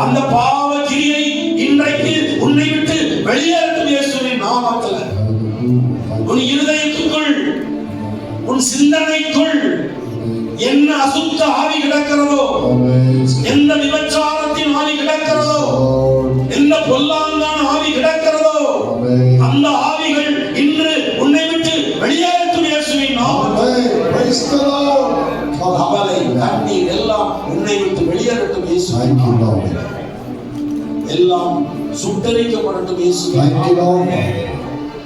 அந்த பாவ கிரியை இன்றைக்கு உன்னை விட்டு வெளியேறட்டும் இயேசுவின் நாமத்துல. உன் இருதயத்துக்குள் உன் சிந்தனைக்குள் என்ன அசுத்த ஆவி கிடக்கிறதோ எந்த விபச்சாரத்தின் எல்லாம் சுட்டரிக்கப்படட்டும் இயேசு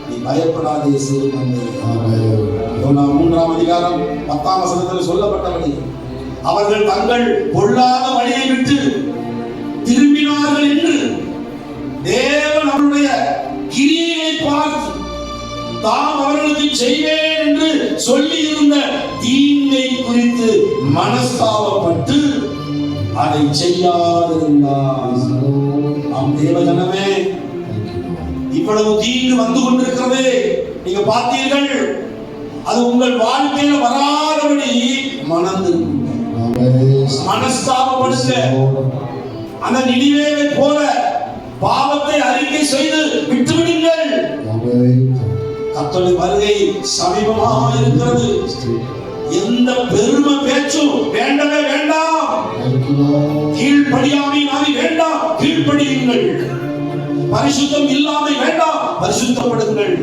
நீ பயப்படாதே யோனா மூன்றாம் அதிகாரம் பத்தாம் வசனத்தில் சொல்லப்பட்டபடி அவர்கள் தங்கள் பொல்லாத வழியை விட்டு திரும்பினார்கள் என்று தேவன் அவருடைய கிரியையை பார்த்து தாம் அவர்களுக்கு செய்வேன் என்று சொல்லி இருந்த தீங்கை குறித்து மனஸ்தாபப்பட்டு அதை செய்யாதிருந்தார் நாம் தேவஜனமே இவ்வளவு தீங்கு வந்து கொண்டிருக்கிறது நீங்க பார்த்தீர்கள். அது உங்கள் வாழ்க்கையில வராதபடி மணந்து மனஸ்தாபப்படுத்த. அந்த நினைவேவை போல பாவத்தை அறிக்கை செய்து விட்டுவிடுங்கள். கத்தோலிக் வருகை சமீபமாக இருக்கிறது. எந்த பெருமை பேச்சும் வேண்டவே வேண்டாம். கீழ்படியாமை வேண்டாம் கீழ்ப்படியுங்கள். பரிசுத்தம் இல்லாமை வேண்டாம் பரிசுத்தப்படுங்கள்.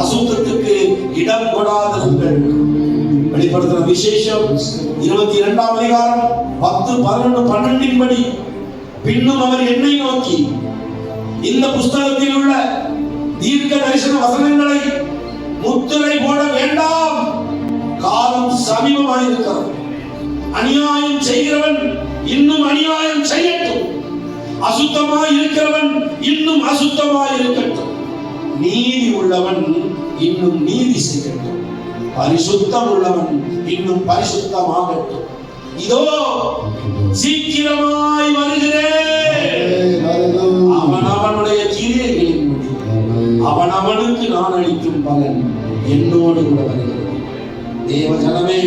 அசுத்தத்துக்கு இடம் கொடாதிருங்கள். வெளிப்படுத்துற விசேஷம் இருபத்தி இரண்டாம் அதிகாரம் பத்து பதினொன்று பன்னெண்டின் படி பின்னும் அவர் என்னை நோக்கி இந்த புஸ்தகத்தில் உள்ள தீர்க்க தரிசன வசனங்களை முத்திரை போட வேண்டாம். காலம் சமீபமாயிருக்கிறது. அநியாயம் செய்கிறவன் இன்னும் அநியாயம் செய்யட்டும். அசுத்தமாய் இருக்கிறவன் இன்னும் அசுத்தமாய் இருக்கட்டும் நீதி உள்ளவன் இன்னும் நீதி செய்யட்டும். பரிசுத்தம் உள்ளவன் இன்னும் பரிசுத்தமாகட்டும். இதோ சீக்கிரமாய் வருகிறேன். அவன் அவனுடைய முடி. அவன் அவனுக்கு நான் அளிக்கும் பலன் என்னோடு கூட வருகிறது. தேவ ஜனமே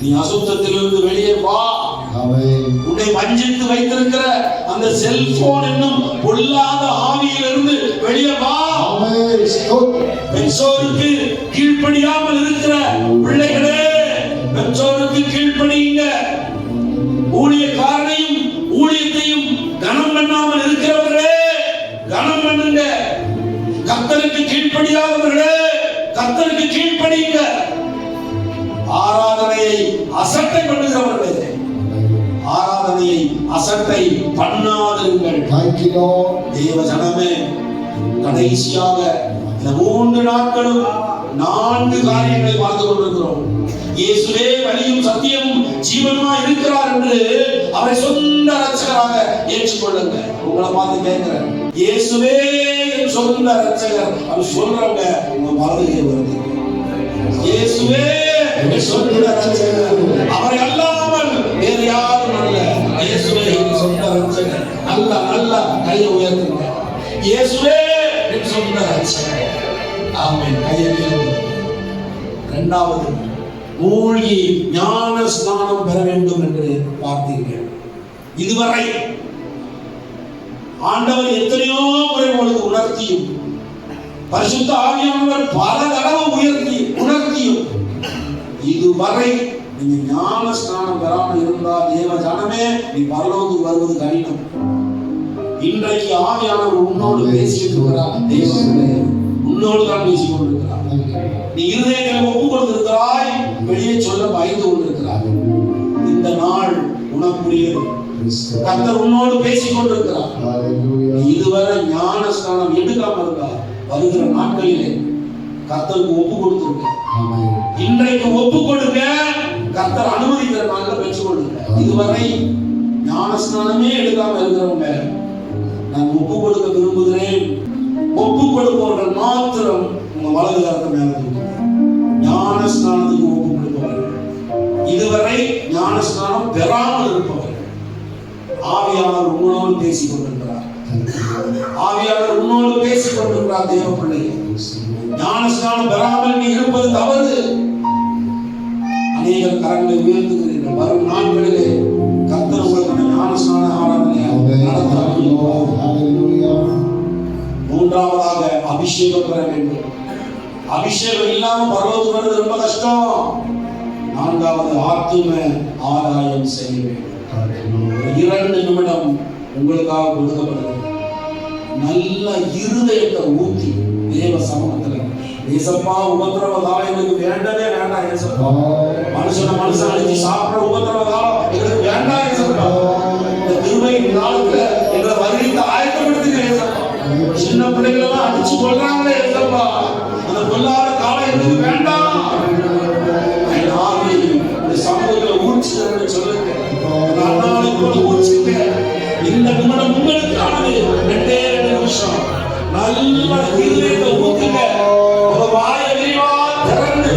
நீ அசுத்தத்திலிருந்து வெளியே வா. உன்னை வஞ்சித்து வைத்திருக்கிற அந்த செல்போன் என்னும் பொல்லாத ஆவியிலிருந்து வெளியே வா. பெற்றோருக்கு கீழ்ப்படியாமல் இருக்கிற பிள்ளைகளே பெற்றோருக்கு கீழ்ப்படியுங்க. ஊழியக்காரனையும் ஊழியத்தையும் கனம் பண்ணாமல் இருக்கிறவர்களே கனம் பண்ணுங்க. கத்தருக்கு கீழ்ப்படியாதவர்களே கத்தருக்கு கீழ்ப்படியுங்க. ஆராதனையை அசட்டை பண்ணுகிறவர்களே. ஆராதனையை அசட்டை பண்ணாதிருங்கள். தேவ ஜனமே கடைசியாக இந்த மூன்று நாட்களும் நான்கு காரியங்களை பார்த்து கொண்டிருக்கிறோம். இயேசுவே வழியும் சத்தியமும் ஜீவனுமா இருக்கிறார் என்று அவரை சொந்த ரட்சகராக ஏற்றுக்கொள்ளுங்க உங்களை பார்த்து கேட்கிறேன். இயேசுவே சொந்த ரட்சகர் அவர் சொல்றவங்க உங்க மனதிலே வருது. இயேசுவே அவரை அல்லாமல் வேறு யாரும் அல்ல. இயேசுவே என் சொந்த ரட்சகர் நல்ல நல்ல கையை உயர்த்துங்க. இயேசுவே என் சொந்த ரட்சகர் ஆமென். கையை உயர்த்துங்க. இரண்டாவது மூழ்கி ஞான ஸ்நானம் பெற வேண்டும் என்று பார்த்தீர்கள். இதுவரை ஆண்டவர் எத்தனையோ முறை உங்களுக்கு உணர்த்தியும் பரிசுத்த ஆவியானவர் பல தடவை உயர்த்தி உணர்த்தியும் இதுவரை நீங்க ஞான ஸ்நானம் பெறாமல் இருந்தால் தேவ ஜனமே நீ பரலோகத்துக்கு வருவது கடினம். இன்றைக்கு ஆவியானவர் உன்னோடு பேசிட்டு இருக்கிறார் தேவர்களே உன்னோடு தான் பேசிக் கொண்டிருக்கிறார் நீ இருதயத்தில் ஒப்பு கொடுத்திருக்கிறாய் வெளியே சொல்ல பயந்து கொண்டிருக்கிறார் இந்த நாள் உனக்குரியது. கத்தர் உன்னோடு பேசிக் கொண்டிருக்கிறார் நீ இதுவரை ஞான ஸ்நானம் எடுக்காம இருக்கா வருகிற நாட்களிலே கர்த்தருக்கு ஒப்பு கொடுத்திருக்க இன்றைக்கு ஒப்பு கொடுங்க கர்த்தர் அனுமதிக்கிற நாள்ல பெற்றுக் கொள்ளுங்க இதுவரை ஞான ஸ்நானமே எடுக்காம இருக்கிறவங்க நான் ஒப்பு கொடுக்க விரும்புகிறேன். ஒப்பு கொடுப்பவர்கள் மாத்திரம் உங்க வலது கரத்தை மேல தூக்குங்க. ஞான ஸ்நானத்துக்கு ஒப்பு கொடுப்பவர்கள் இதுவரை ஞான ஸ்நானம் பெறாமல் இருப்பவர்கள். ஆவியானவர் உங்களோடு பேசிக் கொண்டிருக்கிறார். ஆவியானவர் உன்னோடு பேசிக் கொண்டிருக்கிறார் தேவ பிள்ளையே ஞானஸ்நானம் பெறாமல் நீ இருப்பது தவறு. அநேக கரங்களை உயர்த்துகிறீர்கள். வரும் நாட்களிலே கத்தர் உங்களுக்கு ஞானஸ்நான ஆராதனை மூன்றாவதாக அபிஷேகம் பெற வேண்டும். அபிஷேகம் இல்லாமல் பரவத்துறது ரொம்ப கஷ்டம். நான்காவது ஆத்தும ஆதாயம் செய்ய வேண்டும். இரண்டு நிமிடம் உங்களுக்காக கொடுக்கப்படுகிறது. நல்ல இருதயத்தை ஊற்றி தேவ சமூகத்தை ஏசப்பா உபத்திரவதாலம் எங்களுக்கு வேண்டவே வேண்டாம் ஏசப்பா. மனுஷன மனுஷன் அழிச்சு சாப்பிட உபத்திரவதாலம் எங்களுக்கு வேண்டாம் ஏசப்பா. இந்த திருமையின் நாளுக்கு எங்களை வருகைக்கு ஆயத்தப்படுத்துங்க ஏசப்பா. சின்ன பிள்ளைகளெல்லாம் அடிச்சு கொள்றாங்களே ஏசப்பா. அந்த கொல்லாத காலம் எங்களுக்கு வேண்டாம். என் ஆவி சொல்லுங்க. அந்த இந்த நிமிடம் உங்களுக்கானது. ரெண்டே ரெண்டு நிமிஷம். நல்ல இருதயத்தை ஊத்துங்க உங்க வாயை விரிவா திறந்து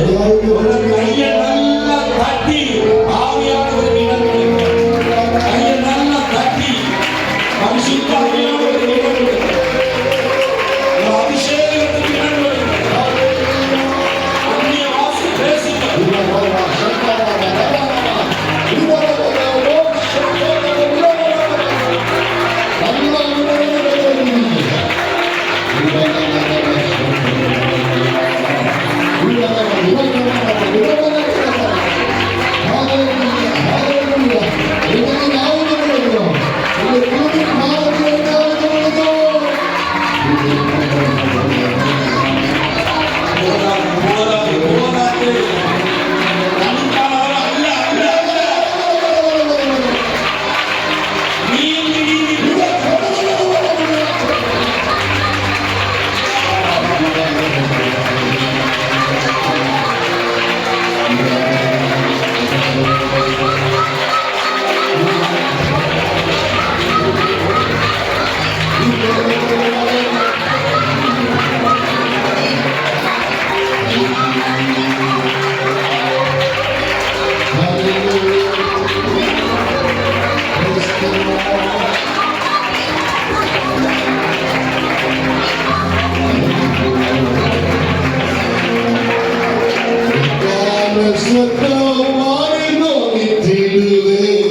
நித்திடுவே